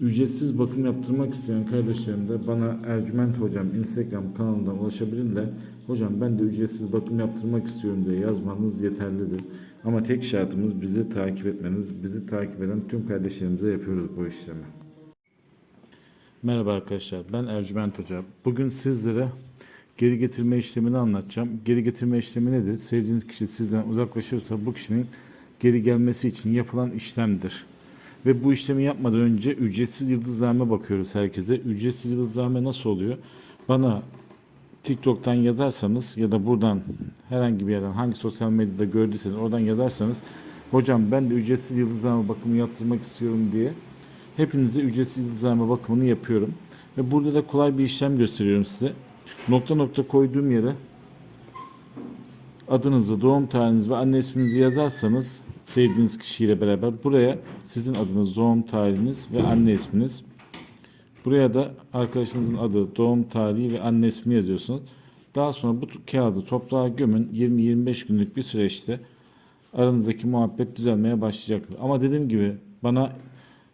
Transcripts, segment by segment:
Ücretsiz bakım yaptırmak isteyen kardeşlerim de bana Ercüment Hocam Instagram kanalından ulaşabilirler. Hocam ben de ücretsiz bakım yaptırmak istiyorum diye yazmanız yeterlidir. Ama tek şartımız bizi takip etmeniz. Bizi takip eden tüm kardeşlerimize yapıyoruz bu işlemi. Merhaba arkadaşlar, ben Ercüment Hoca. Bugün sizlere geri getirme işlemini anlatacağım. Geri getirme işlemi nedir? Sevdiğiniz kişi sizden uzaklaşırsa bu kişinin geri gelmesi için yapılan işlemdir. Ve bu işlemi yapmadan önce ücretsiz yıldızlarına bakıyoruz herkese. Ücretsiz yıldızlarme nasıl oluyor? Bana TikTok'tan yazarsanız ya da buradan herhangi bir yerden hangi sosyal medyada gördüyseniz oradan yazarsanız hocam ben de ücretsiz yıldızlarma bakımı yaptırmak istiyorum diye hepinize ücretsiz yıldızlarma bakımını yapıyorum. Ve burada da kolay bir işlem gösteriyorum size. Nokta nokta koyduğum yere adınızı, doğum tarihinizi ve anne isminizi yazarsanız sevdiğiniz kişiyle beraber buraya sizin adınız, doğum tarihiniz ve anne isminiz. Buraya da arkadaşınızın adı, doğum tarihi ve anne ismi yazıyorsunuz. Daha sonra bu kağıdı toprağa gömün. 20-25 günlük bir süreçte aranızdaki muhabbet düzelmeye başlayacaktır. Ama dediğim gibi bana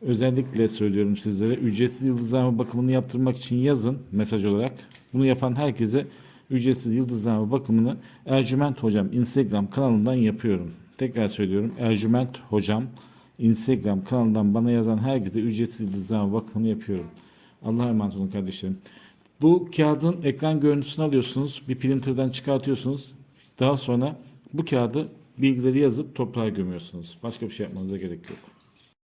özellikle söylüyorum sizlere ücretsiz yıldızlama bakımını yaptırmak için yazın mesaj olarak. Bunu yapan herkese ücretsiz yıldızlama bakımını Ercüment Hocam Instagram kanalından yapıyorum. Tekrar söylüyorum Ercüment Hocam Instagram kanalından bana yazan herkese ücretsiz yıldızlama bakımını yapıyorum. Allah'a emanet olun kardeşlerim. Bu kağıdın ekran görüntüsünü alıyorsunuz. Bir printerden çıkartıyorsunuz. Daha sonra bu kağıdı bilgileri yazıp toprağa gömüyorsunuz. Başka bir şey yapmanıza gerek yok.